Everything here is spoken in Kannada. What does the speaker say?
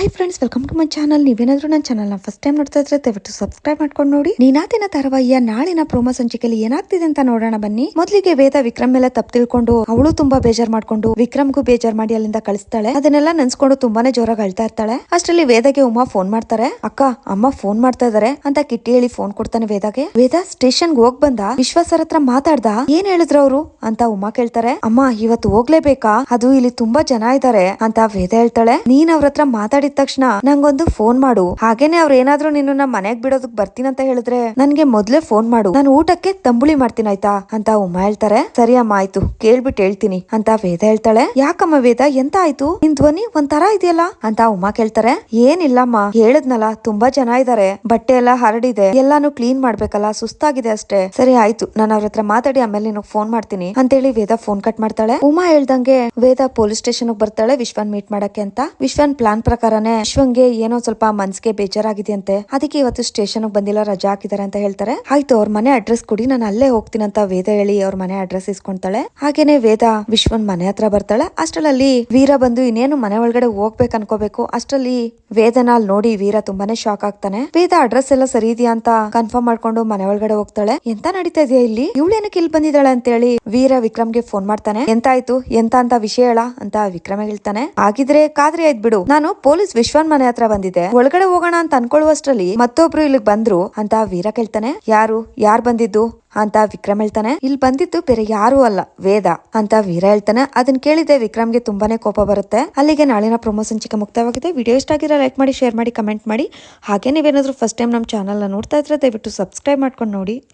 Hi friends welcome to my channel ನೀವೇನಾದ್ರೂ ನನ್ನ ಚಾನಲ್ನ ಫಸ್ಟ್ ಟೈಮ್ ನೋಡ್ತಾ ಇದ್ರೆ ದಯವಿಟ್ಟು ಸಬ್ಸ್ಕ್ರೈಬ್ ಮಾಡ್ಕೊಂಡು ನೋಡಿ. ನೀನಾದಿನ ತರವಯ್ಯ, ನಾಳಿನ ಪ್ರೋಮೋ ಸಂಚಿಕೆಯಲ್ಲಿ ಏನಾಗ್ತಿದೆ ಅಂತ ನೋಡೋಣ ಬನ್ನಿ. ಮೊದಲಿಗೆ ವೇದ ವಿಕ್ರಮ್ ಮೇಲೆ ತಪ್ಪು ತಿಳ್ಕೊಂಡು ಅವಳು ತುಂಬಾ ಬೇಜಾರ್ ಮಾಡ್ಕೊಂಡು ವಿಕ್ರಮ್ಗೂ ಬೇಜಾರ್ ಮಾಡಿ ಅಲ್ಲಿಂದ ಕಳಿಸ್ತಾಳೆ. ಅದನ್ನೆಲ್ಲ ನೆನ್ಸ್ಕೊಂಡು ತುಂಬಾನೇ ಜೋರಾಗಿ ಅಳ್ತಾ ಇರ್ತಾಳೆ. ಅಷ್ಟರಲ್ಲಿ ವೇದಗೆ ಉಮಾ ಫೋನ್ ಮಾಡ್ತಾರೆ. ಅಕ್ಕ, ಅಮ್ಮ ಫೋನ್ ಮಾಡ್ತಾ ಇದಾರೆ ಅಂತ ಕಿಟ್ಟಿ ಹೇಳಿ ಫೋನ್ ಕೊಡ್ತಾನೆ ವೇದಗೆ. ವೇದ ಸ್ಟೇಷನ್ಗೆ ಹೋಗ್ ಬಂದ. ವಿಶ್ವಾಸರ ಹತ್ರ ಮಾತಾಡ್ದ. ಏನ್ ಹೇಳಿದ್ರು ಅವರು? ಅಂತ ಉಮಾ ಕೇಳ್ತಾರೆ. ಅಮ್ಮ, ಇವತ್ತು ಹೋಗ್ಲೇಬೇಕಾ? ಅದು ಇಲ್ಲಿ ತುಂಬಾ ಜನ ಇದಾರೆ ಅಂತ ವೇದ ಹೇಳ್ತಾಳೆ. ನೀನ್ ಅವ್ರ ಹತ್ರ ಮಾತಾಡಿದ ತಕ್ಷಣ ನಂಗೊಂದು ಫೋನ್ ಮಾಡು. ಹಾಗೇನೆ ಅವ್ರ ಏನಾದ್ರೂ ನಿನ್ನ ಮನೆಗ್ ಬಿಡೋದಕ್ ಬರ್ತೀನಿ ಅಂತ ಹೇಳಿದ್ರೆ ನನ್ಗೆ ಮೊದ್ಲೇ ಫೋನ್ ಮಾಡು. ನಾನು ಊಟಕ್ಕೆ ತಂಬುಳಿ ಮಾಡ್ತೀನಿ ಆಯ್ತಾ? ಅಂತ ಉಮ್ಮ ಹೇಳ್ತಾರೆ. ಸರಿ ಅಮ್ಮ, ಆಯ್ತು. ಕೇಳ್ಬಿಟ್ಟು ಹೇಳ್ತೀನಿ ಅಂತ ವೇದ ಹೇಳ್ತಾಳೆ. ಯಾಕಮ್ಮ ವೇದ, ಎಂತ ಆಯ್ತು? ನಿನ್ ಧ್ವನಿ ಒಂಥರ ಇದೆಯಲ್ಲ? ಅಂತ ಉಮ್ಮ ಕೇಳ್ತಾರೆ. ಏನಿಲ್ಲಮ್ಮ, ಹೇಳದ್ನಲ್ಲ, ತುಂಬಾ ಜನ ಇದಾರೆ. ಬಟ್ಟೆ ಎಲ್ಲ ಹರಡಿದೆ. ಎಲ್ಲಾನು ಕ್ಲೀನ್ ಮಾಡ್ಬೇಕಲ್ಲ, ಸುಸ್ತಾಗಿದೆ ಅಷ್ಟೇ. ಸರಿ, ಆಯ್ತು. ನಾನು ಅವ್ರ ಹತ್ರ ಮಾತಾಡಿ ಆಮೇಲೆ ನಿನಗ್ ಫೋನ್ ಮಾಡ್ತೀನಿ ಅಂತೇಳಿ ವೇದ ಫೋನ್ ಕಟ್ ಮಾಡ್ತಾಳೆ. ಉಮಾ ಹೇಳ್ದಂಗೆ ವೇದ ಪೊಲೀಸ್ ಸ್ಟೇಷನ್ ಬರ್ತಾಳೆ ವಿಶ್ವನ್ ಮೀಟ್ ಮಾಡಕ್ಕೆ ಅಂತ. ವಿಶ್ವನ್ ಪ್ಲಾನ್ ಪ್ರಕಾರನೇ ಅಶ್ವಂಗೆ ಏನೋ ಸ್ವಲ್ಪ ಮನ್ಸ್ಗೆ ಬೇಜಾರಾಗಿದೆಯಂತೆ. ಅದಕ್ಕೆ ಇವತ್ತು ಸ್ಟೇಷನ್ ಬಂದಿಲ್ಲ ರಜಾ ಹಾಕಿದಾರೆ ಅಂತ ಹೇಳ್ತಾರೆ. ಆಯ್ತು, ಅವ್ರ ಮನೆ ಅಡ್ರೆಸ್ ಕೊಡಿ. ನಾನು ಅಲ್ಲೇ ಹೋಗ್ತೀನಿ ಅಂತ ವೇದ ಹೇಳಿ ಅವ್ರ ಮನೆ ಅಡ್ರೆಸ್ ಇಸ್ಕೊಂತಾಳೆ. ಹಾಗೇನೆ ವೇದ ವಿಶ್ವನ್ ಮನೆ ಹತ್ರ ಬರ್ತಾಳೆ. ಅಷ್ಟರಲ್ಲಿ ವೀರ ಬಂದು ಇನ್ನೇನು ಮನೆ ಒಳಗಡೆ ಹೋಗ್ಬೇಕು ಅನ್ಕೋಬೇಕು. ಅಷ್ಟರಲ್ಲಿ ವೇದನ ಅಲ್ಲಿ ನೋಡಿ ವೀರ ತುಂಬಾನೇ ಶಾಕ್ ಆಗ್ತಾನೆ. ವೇದ ಅಡ್ರೆಸ್ ಎಲ್ಲ ಸರಿ ಇದೆಯಾ ಅಂತ ಕನ್ಫರ್ಮ್ ಮಾಡ್ಕೊಂಡು ಮನೆ ಒಳಗಡೆ ಹೋಗ್ತಾಳೆ. ಎಂತ ನಡೀತಾ ಇದೆಯಾ ಇಲ್ಲಿ? ಇವಳೇನಕ್ಕೆ ಇಲ್ಲಿ ಬಂದಿದ್ದಾಳೆ ಅಂತ ಹೇಳಿ ವೀರ ವಿಕ್ರಮ್ಗೆ ಫೋನ್ ಮಾಡ್ತಾನೆ. ಎಂತ ಆಯ್ತು ಎಂತ ಅಂತ ವಿಷಯ ಹೇಳ ಅಂತ ವಿಕ್ರಮ್ ಹೇಳ್ತಾನೆ. ಆಗಿದ್ರೆ ಕಾದ್ರಿ ಆಯ್ತು ಬಿಡು. ನಾನು ಪೊಲೀಸ್ ವಿಶ್ವನ್ ಮನೆ ಹತ್ರ ಬಂದಿದೆ. ಒಳಗಡೆ ಹೋಗೋಣ ಅಂತ ಅನ್ಕೊಳ್ಳುವಷ್ಟರಲ್ಲಿ ಮತ್ತೊಬ್ರು ಇಲ್ಲಿಗೆ ಬಂದ್ರು. ಅಂತ ವೀರ ಕೇಳ್ತಾನೆ. ಯಾರು? ಯಾರ್ ಬಂದಿದ್ದು? ಅಂತ ವಿಕ್ರಮ್ ಹೇಳ್ತಾನೆ. ಇಲ್ಲಿ ಬಂದಿದ್ದು ಬೇರೆ ಯಾರು ಅಲ್ಲ, ವೇದ. ಅಂತ ವೀರ ಹೇಳ್ತಾನೆ. ಅದನ್ನ ಕೇಳಿದೆ ವಿಕ್ರಮ್ಗೆ ತುಂಬಾನೇ ಕೋಪ ಬರುತ್ತೆ. ಅಲ್ಲಿಗೆ ನಾಳಿನ ಪ್ರಮೋ ಸಂಚಿಕೆ ಮುಕ್ತವಾಗಿದೆ ವಿಡಿಯೋ ಇಷ್ಟ ಆಗಿರೋ ಲೈಕ್ ಮಾಡಿ, ಶೇರ್ ಮಾಡಿ, ಕಮೆಂಟ್ ಮಾಡಿ. ಹಾಗೆ ನೀವೇನಾದ್ರೂ ಫಸ್ಟ್ ಟೈಮ್ ನಮ್ಮ ಚಾನಲ್ನ ನೋಡ್ತಾ ಇದ್ರೆ ದಯವಿಟ್ಟು ಸಬ್ಸ್ಕ್ರೈಬ್ ಮಾಡ್ಕೊಂಡು ನೋಡಿ.